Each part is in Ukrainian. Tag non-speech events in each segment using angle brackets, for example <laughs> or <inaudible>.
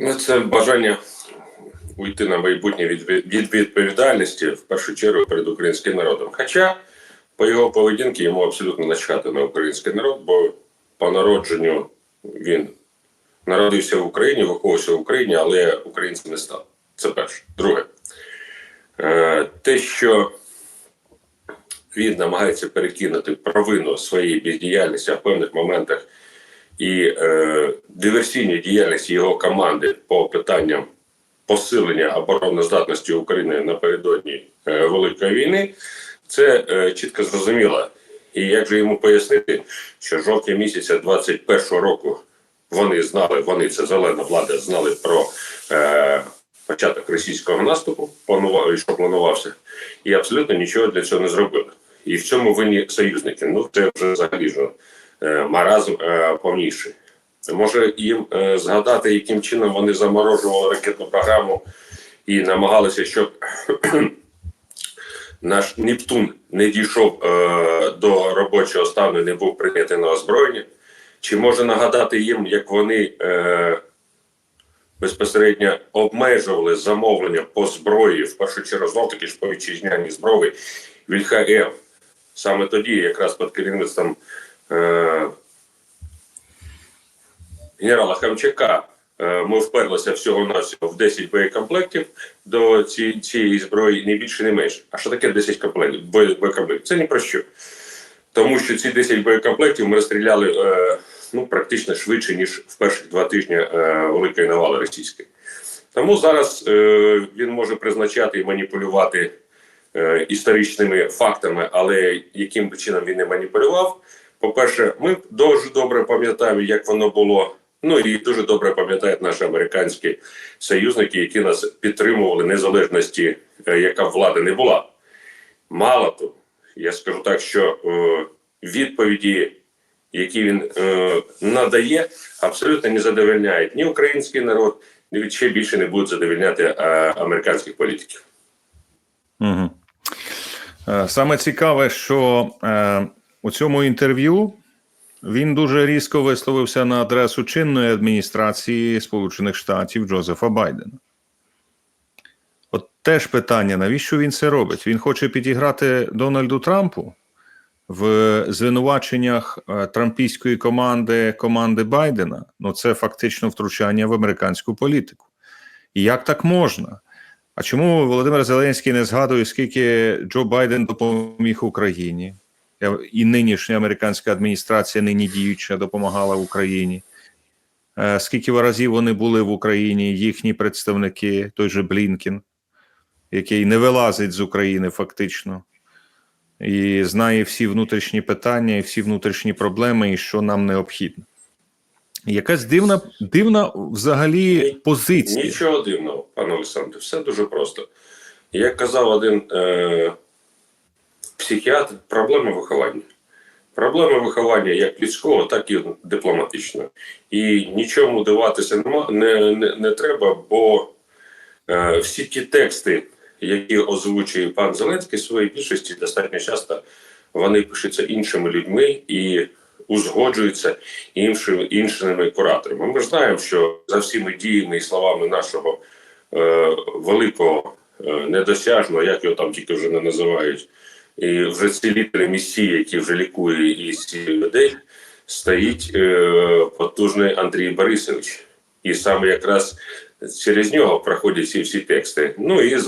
Ну, це бажання уйти на майбутнє від, від відповідальності в першу чергу перед українським народом. Хоча по його поведінці йому абсолютно начхати на український народ, бо по народженню він народився в Україні, виховувався в Україні, але українцем не став. Це перше. Друге, е, те, що він намагається перекинути провину своєї бездіяльності а в певних моментах і е, диверсійній діяльності його команди по питанням посилення обороноздатності України напередодні е, Великої війни, це е, чітко зрозуміло. І як же йому пояснити, що жовтня місяця 21-го року вони знали, вони це зелена влада знали про е, початок російського наступу, планував, що планувався, і абсолютно нічого для цього не зробили. І в цьому винні союзники. Ну це вже взагалі ж маразм е, повніший. Може їм е, згадати, яким чином вони заморожували ракетну програму і намагалися, щоб <clears throat> наш Нептун не дійшов е, до робочого стану і не був прийнятий на озброєння. Чи може нагадати їм, як вони е, безпосередньо обмежували замовлення по зброї, в першу чергу знов таки ж по вітчизняній зброї Вільха-М. Саме тоді, якраз під керівництвом е, генерала Хамчака, е, ми вперлися всього навсього в 10 боєкомплектів до ці, цієї зброї, не більше, не менше. А що таке 10 комплектів? Боєкомплектів? Це ні про що. Тому що ці 10 боєкомплектів ми розстріляли е, ну, практично швидше, ніж в перших два тижні е, Великої навали російської. Тому зараз е, він може призначати і маніпулювати е, історичними фактами, але яким чином він не маніпулював. По-перше, ми дуже добре пам'ятаємо, як воно було. Ну і дуже добре пам'ятають наші американські союзники, які нас підтримували незалежності, е, яка б влада не була. Мало того, я скажу так, що е, відповіді, які він е, надає, абсолютно не задовольняють ні український народ, ні ще більше не будуть задовольняти е, американських політиків. Угу. Саме цікаве, що е, у цьому інтерв'ю він дуже різко висловився на адресу чинної адміністрації Сполучених Штатів Джозефа Байдена. От теж питання: навіщо він це робить? Він хоче підіграти Дональду Трампу в звинуваченнях е, трампійської команди команди Байдена. Ну, це фактично втручання в американську політику. І як так можна? А чому Володимир Зеленський не згадує, скільки Джо Байден допоміг Україні? Е, І нинішня американська адміністрація, нині діюча, допомагала Україні? Е, Скільки разів вони були в Україні, їхні представники, той же Блінкін, який не вилазить з України фактично, і знає всі внутрішні питання і всі внутрішні проблеми, і що нам необхідно. Якась дивна, дивна взагалі позиція. Нічого дивного, пане Олександре, все дуже просто. Як казав один е, психіатр, проблема виховання. Проблема виховання як людського, так і дипломатичного. І нічому диватися нема, не, не, не треба, бо е, всі ті тексти, які озвучує пан Зеленський, в своїй більшості достатньо часто вони пишуться іншими людьми і узгоджуються іншими, іншими кураторами. Ми ж знаємо, що за всіми діями і словами нашого е, великого е, недосяжного, як його там тільки вже не називають, і вже ці літери місії, які вже лікує цих людей, стоїть е, потужний Андрій Борисович. І саме якраз через нього проходять ці всі тексти. Ну і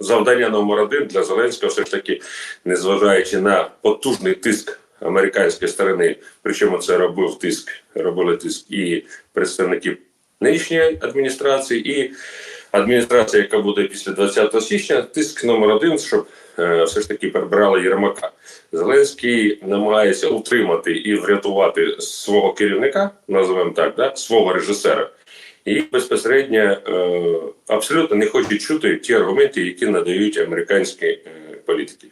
завдання номер один для Зеленського, все ж таки, незважаючи на потужний тиск американської сторони, причому це робив тиск, робили тиск і представники нинішньої адміністрації, і адміністрація, яка буде після 20 січня, тиск номер один, щоб е, все ж таки прибрали Єрмака. Зеленський намагається утримати і врятувати свого керівника, називаємо так, да, свого режисера. І безпосередньо е, абсолютно не хочуть чути ті аргументи, які надають американські е, політики.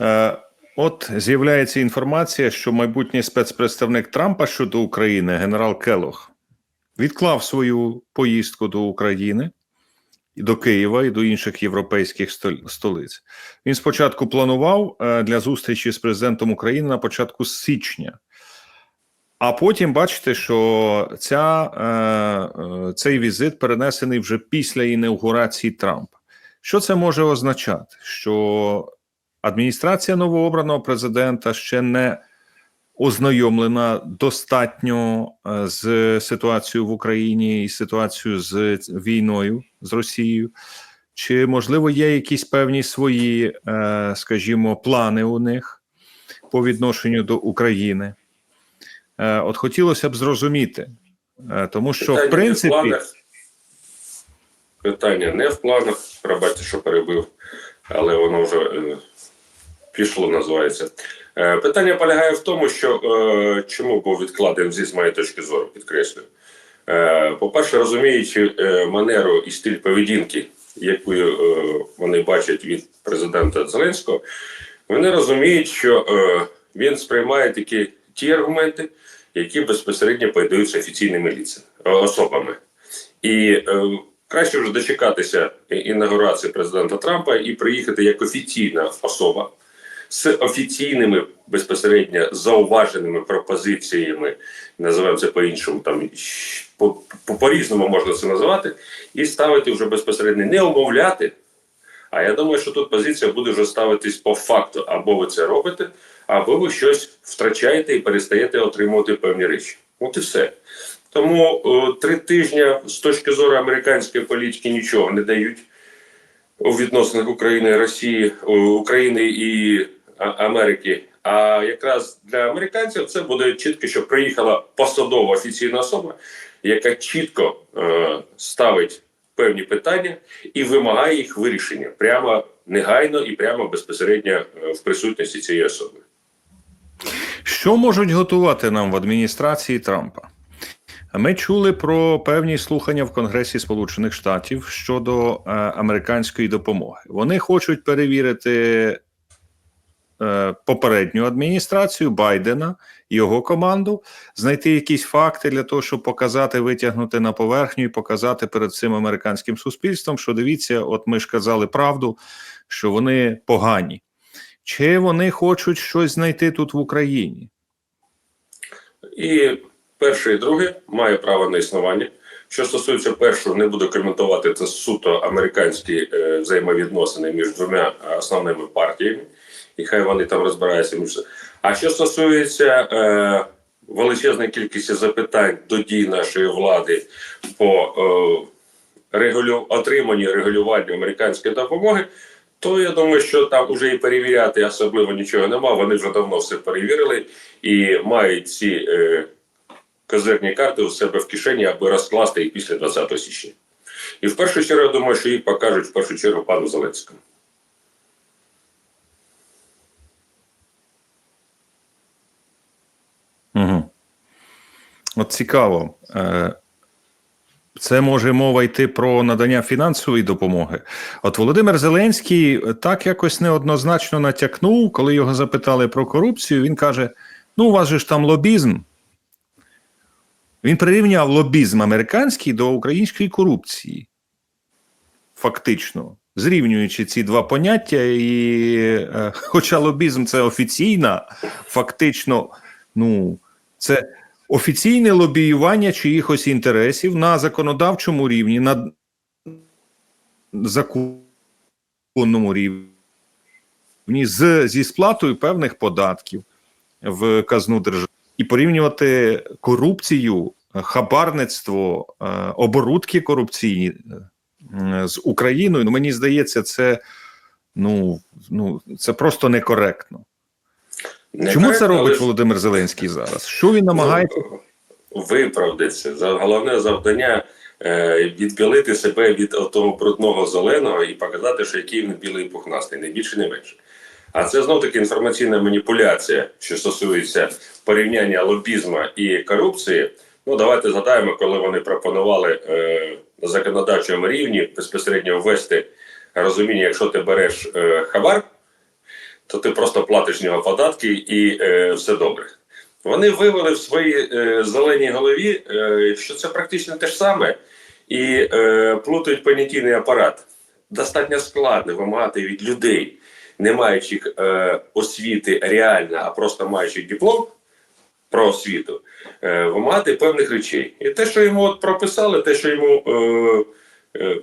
Е, от з'являється інформація, що майбутній спецпредставник Трампа щодо України, генерал Келох, відклав свою поїздку до України, і до Києва і до інших європейських стол- столиць. Він спочатку планував е, для зустрічі з президентом України на початку січня. А потім бачите, що ця, е, е, цей візит перенесений вже після інаугурації Трампа. Що це може означати? Що адміністрація новообраного президента ще не ознайомлена достатньо е, з ситуацією в Україні і ситуацією з війною з Росією. Чи можливо є якісь певні свої, е, скажімо, плани у них по відношенню до України? Е, От хотілося б зрозуміти, тому що Питання в принципі. не в планах. Питання не в планах. Пробачте, що перебив, але воно вже пішло, називається. Е, питання полягає в тому, що е, чому був відкладений зі з моєї точки зору, підкреслюю. Е, по-перше, розуміючи манеру і стиль поведінки, яку вони бачать від президента Зеленського, вони розуміють, що він сприймає такі ті аргументи, які безпосередньо передаються офіційними ліцями, особами. І краще вже дочекатися інаугурації президента Трампа і приїхати як офіційна особа з офіційними безпосередньо зауваженими пропозиціями, називаємо це по-іншому, там по, по-різному можна це називати, і ставити вже безпосередньо не умовляти. А я думаю, що тут позиція буде вже ставитись по факту: або ви це робите, або ви щось втрачаєте і перестаєте отримувати певні речі. От і все. Тому о, три тижні з точки зору американської політики нічого не дають у відносинах України Росії, у- України і Америки. А якраз для американців це буде чітко, що приїхала посадова офіційна особа, яка чітко е, ставить певні питання і вимагає їх вирішення прямо негайно і прямо безпосередньо е, в присутності цієї особи. Що можуть готувати нам в адміністрації Трампа? Ми чули про певні слухання в Конгресі Сполучених Штатів щодо е, американської допомоги. Вони хочуть перевірити попередню адміністрацію Байдена його команду, знайти якісь факти для того, щоб показати, витягнути на поверхню і показати перед цим американським суспільством, що дивіться, от ми ж казали правду, що вони погані. Чи вони хочуть щось знайти тут в Україні? І перше і друге має право на існування. Що стосується першого, не буду коментувати це суто американські е, взаємовідносини між двома основними партіями, і хай вони там розбираються. А що стосується е, величезної кількості запитань до дій нашої влади по е, регулю... отриманню регулюванню американської допомоги, то я думаю, що там вже і перевіряти особливо нічого нема. Вони вже давно все перевірили і мають ці е, козирні карти у себе в кишені, аби розкласти їх після 20 січня. І в першу чергу, я думаю, що їх покажуть в першу чергу пану Зеленському. Угу. От цікаво. Е, Це може мова йти про надання фінансової допомоги. От Володимир Зеленський так якось неоднозначно натякнув, коли його запитали про корупцію. Він каже: Ну, у вас же ж там лобізм. Він прирівняв лобізм американський до української корупції. Фактично, зрівнюючи ці два поняття, і е, хоча лобізм це офіційна, фактично, ну, це офіційне лобіювання чиїхось інтересів на законодавчому рівні, на законному рівні з, зі сплатою певних податків в казну держави і порівнювати корупцію, хабарництво, е, оборудки корупційні е, з Україною. Ну, мені здається, це ну, ну це просто некоректно. Не Чому це робить але Володимир Зеленський зараз? Що він намагається? Виправдатися. За головне завдання е, відбілити себе від того брудного зеленого і показати, що який він білий пухнастий, не більше, не менше. А це знов таки інформаційна маніпуляція, що стосується порівняння лобізму і корупції. Ну, давайте згадаємо, коли вони пропонували е, на законодавчому рівні безпосередньо ввести розуміння, якщо ти береш е, хабар, то ти просто платиш з нього податки і е, все добре. Вони вивели в своїй е, зеленій голові, е, що це практично те ж саме, і е, плутають понятійний апарат. Достатньо складно вимагати від людей, не маючи е, освіти реально, а просто маючи диплом, про освіту, е, вимагати певних речей. І те, що йому от прописали, те, що йому е, е,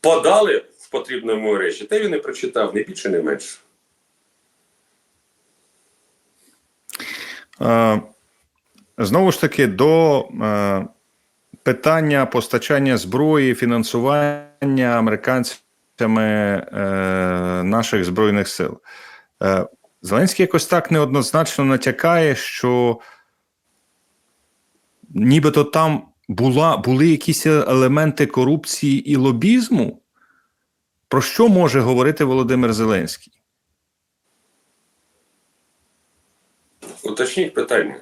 подали в потрібному речі, те він і прочитав, не більше, не менше. Знову ж таки, до е, питання постачання зброї, фінансування американцями е, наших збройних сил. Е, Зеленський якось так неоднозначно натякає, що нібито там була, були якісь елементи корупції і лобізму. Про що може говорити Володимир Зеленський? Уточніть питання.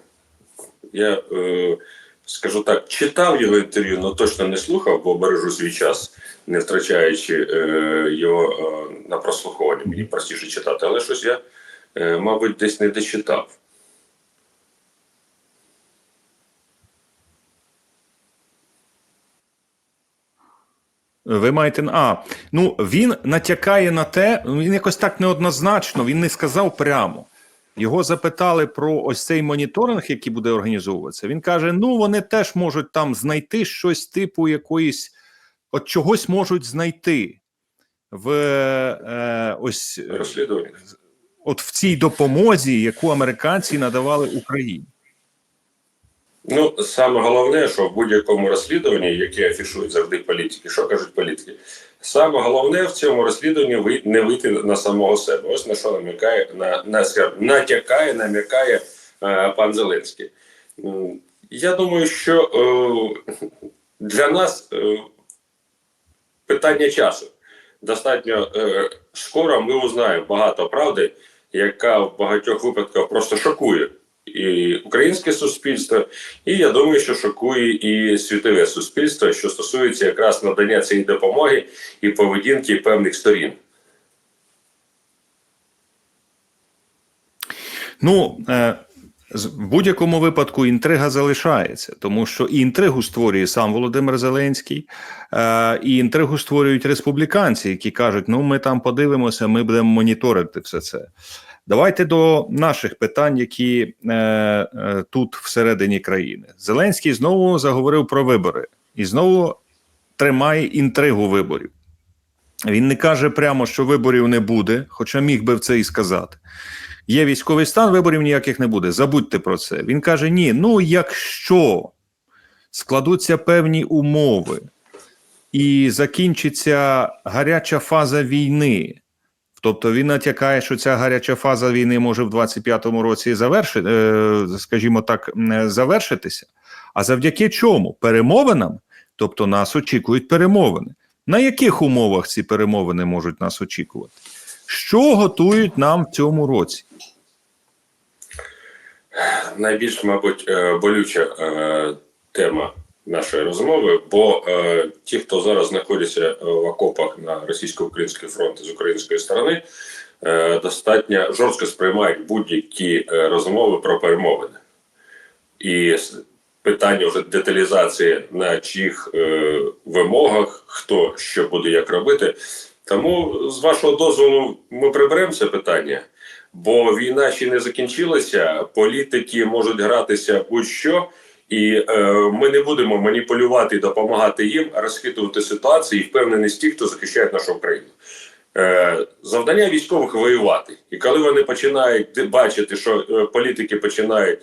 Я е, скажу так, читав його інтерв'ю, але точно не слухав, бо бережу свій час, не втрачаючи е, його е, на прослуховування. Мені простіше читати, але щось я, е, мабуть, десь не дочитав. Ви маєте а ну він натякає на те, ну, він якось так неоднозначно. Він не сказав прямо. Його запитали про ось цей моніторинг, який буде організовуватися. Він каже: ну вони теж можуть там знайти щось типу якоїсь, от чогось можуть знайти в е, ось е, Розслідування. от в цій допомозі, яку американці надавали Україні. Ну, саме головне, що в будь-якому розслідуванні, яке афішують завжди політики, що кажуть політики, саме головне в цьому розслідуванні не вийти на самого себе. Ось на що намікає на, на натякає, намікає е, пан Зеленський. Я думаю, що е, для нас е, питання часу. Достатньо е, скоро ми узнаємо багато правди, яка в багатьох випадках просто шокує і українське суспільство, і я думаю, що шокує і світове суспільство, що стосується якраз надання цієї допомоги і поведінки певних сторін. Ну е, в будь-якому випадку інтрига залишається, тому що і інтригу створює сам Володимир Зеленський, е, і інтригу створюють республіканці, які кажуть: ну ми там подивимося, ми будемо моніторити все це. Давайте до наших питань, які е, е, тут всередині країни. Зеленський знову заговорив про вибори і знову тримає інтригу виборів. Він не каже прямо, що виборів не буде, хоча міг би в це і сказати. Є військовий стан, виборів ніяких не буде. Забудьте про це. Він каже: ні, ну якщо складуться певні умови і закінчиться гаряча фаза війни. Тобто він натякає, що ця гаряча фаза війни може в 25-му році завершити, е, скажімо так, е, завершитися. А завдяки чому? Перемовинам? Тобто нас очікують перемовини. На яких умовах ці перемовини можуть нас очікувати? Що готують нам в цьому році? Найбільш, мабуть, е, болюча тема нашої розмови, бо е, ті, хто зараз знаходяться в окопах на російсько-український фронт з української сторони, е, достатньо жорстко сприймають будь-які е, розмови про перемовини. І питання вже деталізації на чиїх е, вимогах, хто що буде як робити. Тому, з вашого дозволу, ми приберемо це питання, бо війна ще не закінчилася, політики можуть гратися будь-що, і е, ми не будемо маніпулювати допомагати їм розхитувати ситуацію і впевненість тих, хто захищає нашу країну. Е, завдання військових воювати. І коли вони починають бачити, що е, політики починають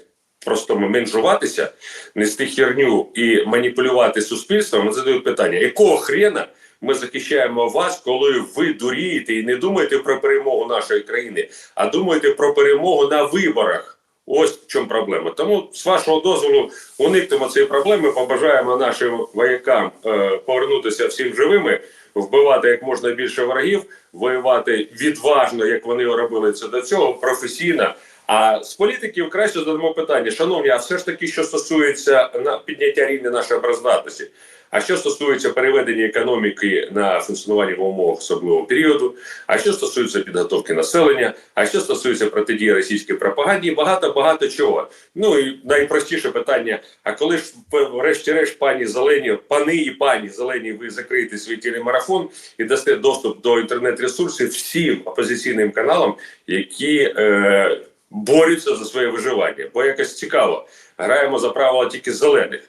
просто менжуватися, нести херню і маніпулювати суспільством, вони задають питання: якого хрена ми захищаємо вас, коли ви дурієте і не думаєте про перемогу нашої країни, а думаєте про перемогу на виборах? Ось в чому проблема. Тому з вашого дозволу уникнемо цієї проблеми. Побажаємо нашим воякам е, повернутися всім живими, вбивати як можна більше ворогів, воювати відважно, як вони робили це до цього, професійно. А з політиків краще задамо питання, шановні, а все ж таки, що стосується на підняття рівня нашої обороздатності, а що стосується переведення економіки на функціонування в умовах особливого періоду, а що стосується підготовки населення, а що стосується протидії російській пропаганді, багато багато чого. Ну і найпростіше питання: а коли ж врешті-решт, пані зелені, пани і пані зелені, ви закриєте свій телемарафон і дасте доступ до інтернет-ресурсів всім опозиційним каналам, які е, борються за своє виживання. Бо якось цікаво, граємо за правила тільки зелених.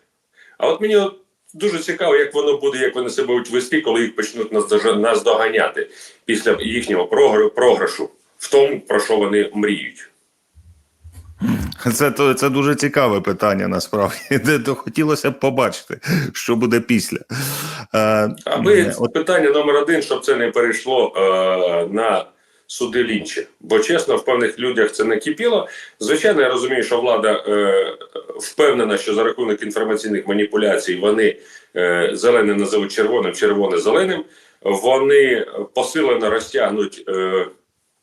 А от мені от дуже цікаво, як воно буде, як вони себе будуть вести, коли їх почнуть наздожа- наздоганяти після їхнього програшу в тому, про що вони мріють. Це, це дуже цікаве питання насправді. <laughs> Де хотілося б побачити, що буде після. Е, Аби от, питання номер один, щоб це не перейшло е, на суди лінчі. Бо чесно, в певних людях це не кипіло. Звичайно, я розумію, що влада е, впевнена, що за рахунок інформаційних маніпуляцій вони е, зелене називуть червоним, червоне зеленим. Вони посилено розтягнуть е,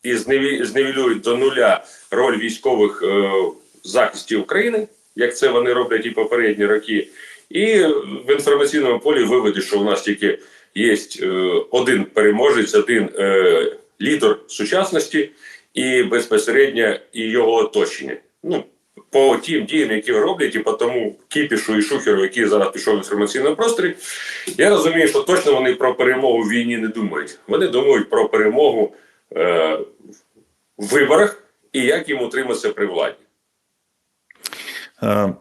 і зневі, зневілюють до нуля роль військових е, в захисті України, як це вони роблять і попередні роки. І в інформаційному полі виведуть, що у нас тільки є е, один переможець, один е, лідер сучасності і безпосередньо і його оточення. Ну, по тим діям, які роблять, і по тому кіпішу і шухеру, який зараз пішов в інформаційному просторі, я розумію, що точно вони про перемогу в війні не думають. Вони думають про перемогу е, в виборах і як їм утриматися при владі. е,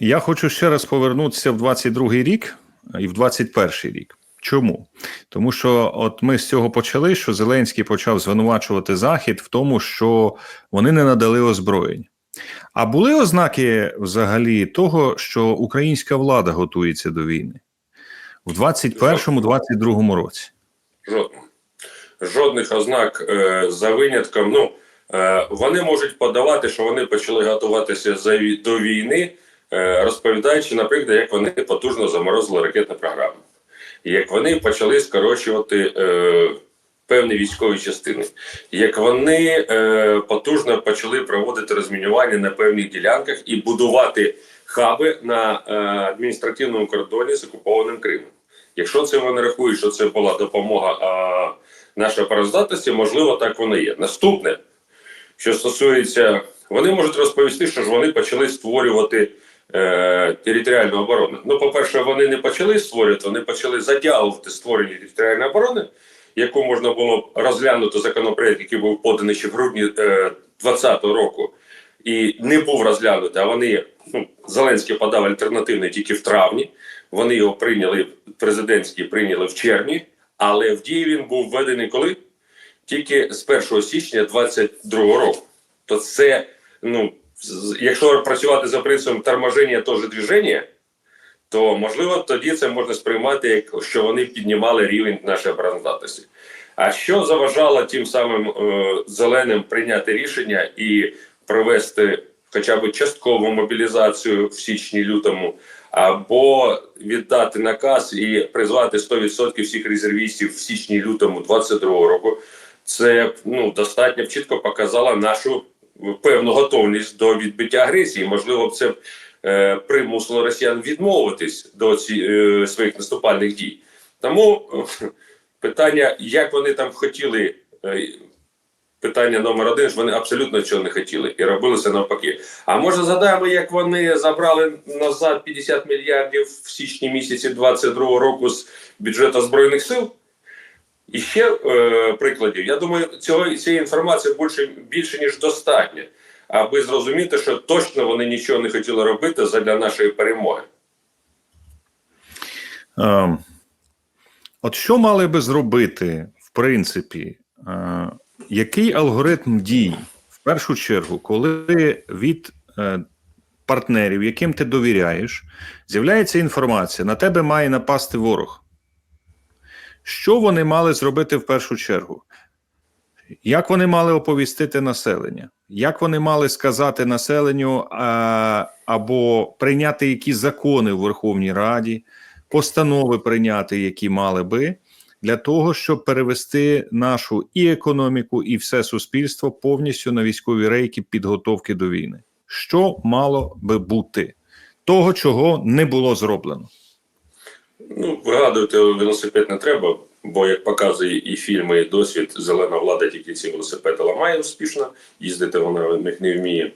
я хочу ще раз повернутися в 22-й рік і в 21-й рік. Чому? Тому що от ми з цього почали, що Зеленський почав звинувачувати Захід в тому, що вони не надали озброєнь. А були ознаки взагалі того, що українська влада готується до війни в 21-22 році? Жодного. Жодних ознак е, за винятком. Ну, е, вони можуть подавати, що вони почали готуватися за, до війни, е, розповідаючи, наприклад, як вони потужно заморозили ракетну програму, як вони почали скорочувати е, певні військові частини, як вони е, потужно почали проводити розмінювання на певних ділянках і будувати хаби на е, адміністративному кордоні з окупованим Кримом. Якщо це вони рахують, що це була допомога а, нашої пароздатності, можливо, так воно є. Наступне, що стосується, вони можуть розповісти, що ж вони почали створювати е, територіальну оборону. Ну, по-перше, вони не почали створювати, вони почали затягувати створення територіальної оборони, яку можна було розглянути законопроект, який був поданий ще в грудні 2020 року, і не був розглянутий, а вони ну, Зеленський подав альтернативний тільки в травні. Вони його прийняли, президентський прийняли в червні, але в дії він був введений коли? Тільки з 1 січня 2022 року. То це, ну, якщо працювати за принципом торможення теж движення, то можливо тоді це можна сприймати, як що вони піднімали рівень нашої обороноздатності. А що заважало тим самим е, зеленим прийняти рішення і провести хоча б часткову мобілізацію в січні-лютому, або віддати наказ і призвати 100% всіх резервістів в січні-лютому 22 року? Це ну достатньо чітко показало нашу певну готовність до відбиття агресії. Можливо, це б, е, примусило росіян відмовитись до ці, е, своїх наступальних дій. Тому е, питання, як вони там хотіли. е, Питання номер один ж вони абсолютно цього не хотіли і робили навпаки. А може згадаємо, як вони забрали назад 50 мільярдів в січні місяці 22 року з бюджету збройних сил? І ще е, прикладів. Я думаю, цього цієї інформації більше, більше ніж достатньо, аби зрозуміти, що точно вони нічого не хотіли робити для нашої перемоги. Е, от що мали би зробити, в принципі, е, який алгоритм дій в першу чергу, коли від е, партнерів, яким ти довіряєш, з'являється інформація, на тебе має напасти ворог? Що вони мали зробити в першу чергу? Як вони мали оповістити населення? Як вони мали сказати населенню а, або прийняти якісь закони в Верховній Раді, постанови прийняти, які мали би, для того, щоб перевести нашу і економіку, і все суспільство повністю на військові рейки підготовки до війни? Що мало би бути того, чого не було зроблено? Ну, вигадувати велосипед не треба, бо як показує і фільми, і досвід, зелена влада тільки ці велосипеди ламає успішно, їздити вона в них не вміє.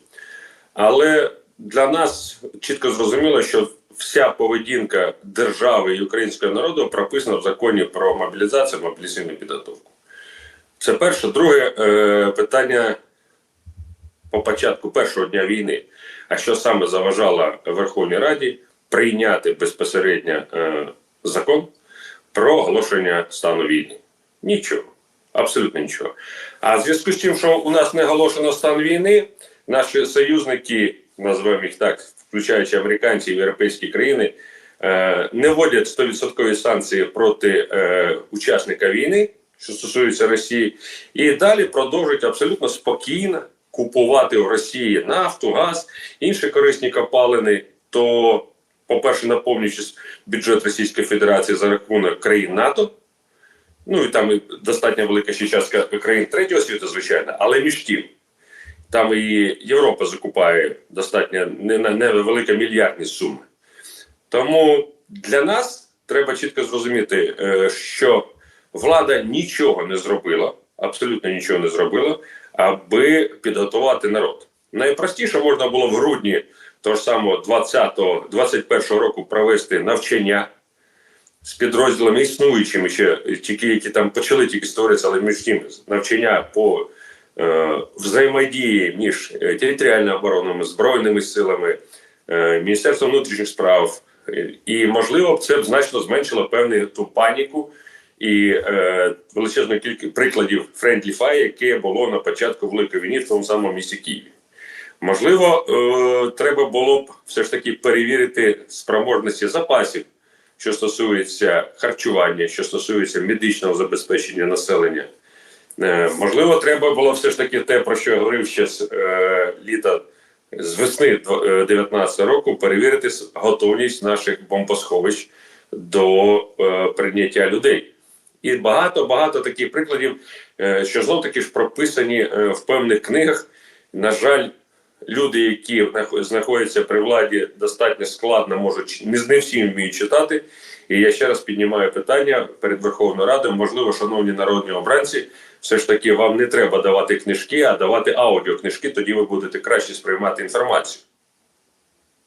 Але для нас чітко зрозуміло, що вся поведінка держави і українського народу прописана в законі про мобілізацію, мобілізаційну підготовку. Це перше. Друге е, питання по початку першого дня війни. А що саме заважало Верховній Раді прийняти безпосередньо е, закон про оголошення стану війни? Нічого. Абсолютно нічого. А в зв'язку з тим, що у нас не оголошено стан війни, наші союзники, називаємо їх так, включаючи американці і європейські країни, е, не вводять 100% санкції проти е, учасника війни, що стосується Росії, і далі продовжують абсолютно спокійно купувати в Росії нафту, газ, інші корисні копалини. То, по-перше, наповнюючи бюджет Російської Федерації за рахунок країн НАТО. Ну і там достатньо велика ще частка країн третього світу, звичайно, але між тим, там і Європа закупає достатньо не- не- невелика мільярдні суми. Тому для нас треба чітко зрозуміти, е, що влада нічого не зробила, абсолютно нічого не зробила, аби підготувати народ. Найпростіше можна було в грудні того ж самого 20-го, 21-го року провести навчання з підрозділами існуючими ще тільки які там почали тільки створитися, але між тим навчання по е, взаємодії між е, територіальною обороною, збройними силами, е, Міністерством внутрішніх справ. І можливо це б значно зменшило певну ту паніку і е, величезну кількість прикладів Friendly Fire, яке було на початку Великої війни в тому самому місті Києві. Можливо, е, треба було б все ж таки перевірити спроможності запасів, що стосується харчування, що стосується медичного забезпечення населення. Е, можливо, треба було все ж таки те, про що я говорив ще з е, літа з весни 2019 року, перевірити готовність наших бомбосховищ до прийняття людей. І багато багато таких прикладів, що знов таки ж прописані в певних книгах. На жаль, люди, які знаходяться при владі, достатньо складно можуть не, не всі вміють читати. І я ще раз піднімаю питання перед Верховною Радою. Можливо, шановні народні обранці, все ж таки вам не треба давати книжки, а давати аудіокнижки, тоді ви будете краще сприймати інформацію.